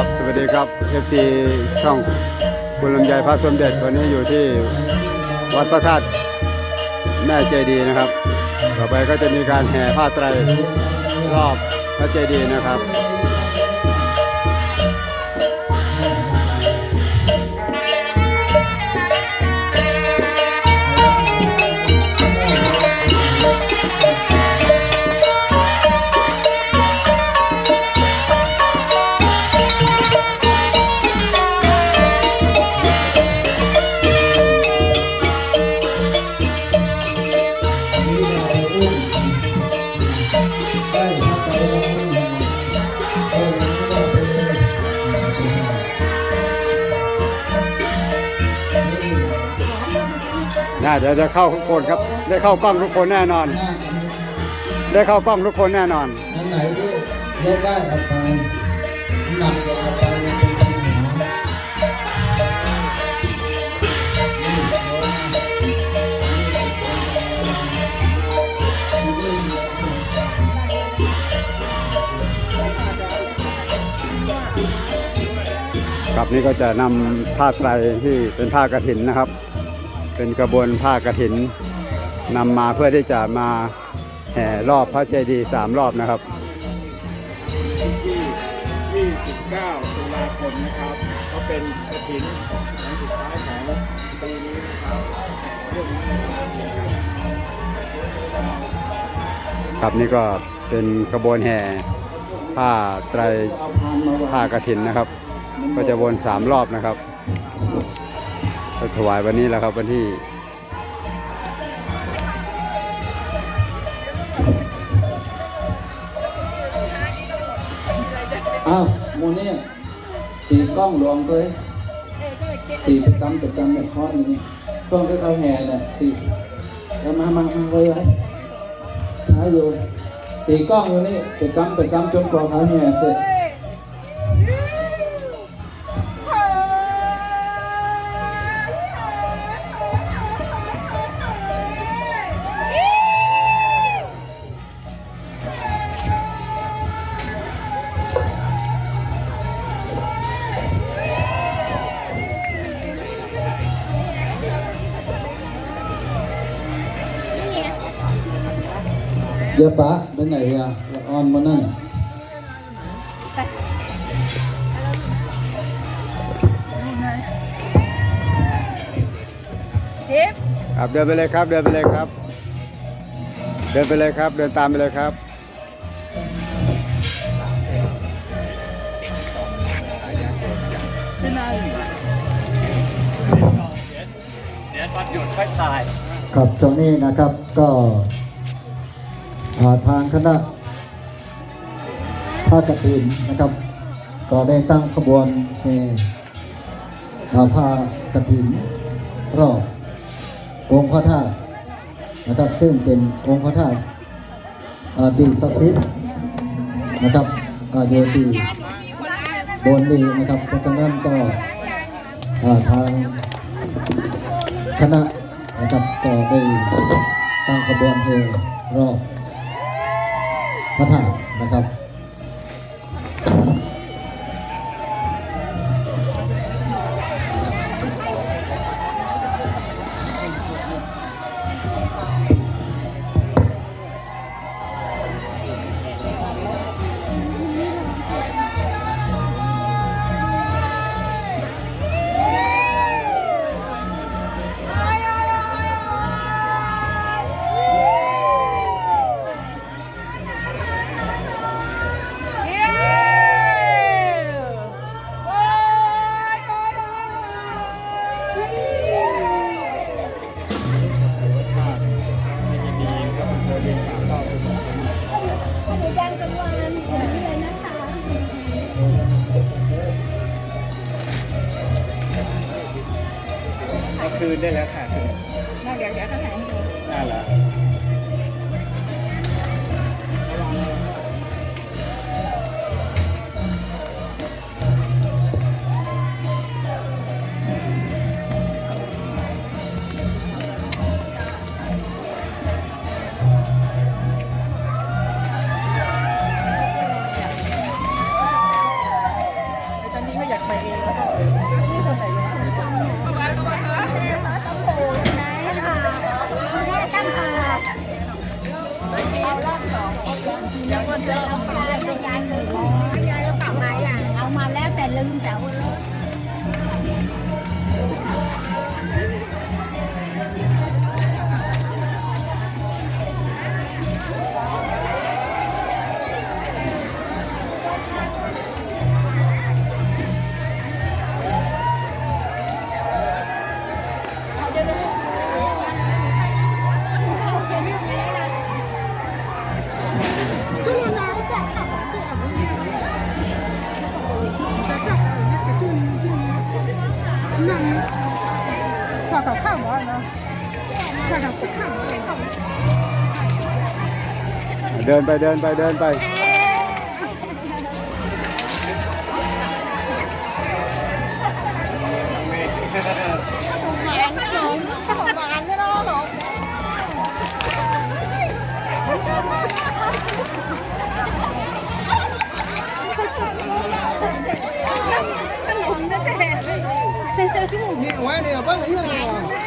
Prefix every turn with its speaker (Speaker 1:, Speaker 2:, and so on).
Speaker 1: ครับ สวัสดีครับเอฟซีช่องคุณลำไยพระสมเด็จวันนี้อยู่ที่วัดพระธาตุแม่เจดีย์นะครับ ต่อไปก็จะมีการแห่ผ้าไตรรอบพระเจดีย์นะครับ
Speaker 2: น่าเดี๋
Speaker 1: ยวจะเข้าทุกคนครับ ได้เข้ากล้องทุกคนแน่นอน ได้เข้ากล้องทุกคนแน่นอน
Speaker 2: อันไหนที่ลดได้เอาไปหนักก็เอาไปมันเป็นปัญหา
Speaker 1: ครับนี่ก็จะนำผ้าไตรที่เป็นผ้ากฐินนะครับ เป็นกระบวนผ้ากฐินนำมาเพื่อที่จะมาแห่รอบพระเจดีย์สามรอบนะครับ
Speaker 3: ที่29ตุลาคมนะครับ ก็เป็นกระถินครั้งสุดท้ายของปีนี้นะครับเรื่องนี้นะครับ
Speaker 1: ครับนี่ก็เป็นกระบวนแห่ผ้าไตร
Speaker 3: เอาพานมาวาง
Speaker 1: ผ้ากฐินนะครับ ก็จะวนสามรอบนะครับ ถวายวันนี้แล้วครับวันที่
Speaker 2: อ้าวโมเนี่ตีกล้องหลวงด้วยตีตะกำตะกำแบบคอร์นี่นี่กล้องที่เขาแห่น่ะตีแล้วมามามาไว้ไว้ท้ายอยู่ตีกล้องอยู่นี่ตะกำตะกำจนกว่าเขาแห่เสร็จ ยอะปะไปไหนอะละออนมานั่ง
Speaker 4: ทิป
Speaker 1: ครับเดินไปเลยครับ เดินไปเลยครับ เดินไปเลยครับ เดินตามไปเลยครับ
Speaker 4: ขึ้นมา
Speaker 3: เดี๋ยวตอนหยุดค่อยตาย
Speaker 5: ครับช่วงนี้นะครับก็อ่า ทางคณะผ้ากฐินนะครับ ก็ได้ตั้งขบวนแห่อ่าผ้ากฐินรอบองค์พระธาตุนะครับ ซึ่งเป็นองค์พระธาตุอาตีศักดิ์สิทธิ์นะครับอาโยตีบนดีนะครับเพราะฉะนั้นก็าทางคณะนะครับก็ได้ตั้งขบวนเพลงรอบ พระธาตุนะครับ
Speaker 4: คืนได้แล้วค่ะ แล้วก็
Speaker 3: เจอเอามาแล้วกลับ
Speaker 4: มาอย่างเอามาแล้ว
Speaker 3: แต่ลืมแต่
Speaker 4: ว่า ต่อข้ามวันนะถ้าเราไปข้ามวัน
Speaker 1: เดินไปเดินไปเดินไป
Speaker 4: ขนมแท้ๆที่หมู
Speaker 5: นี่ไว้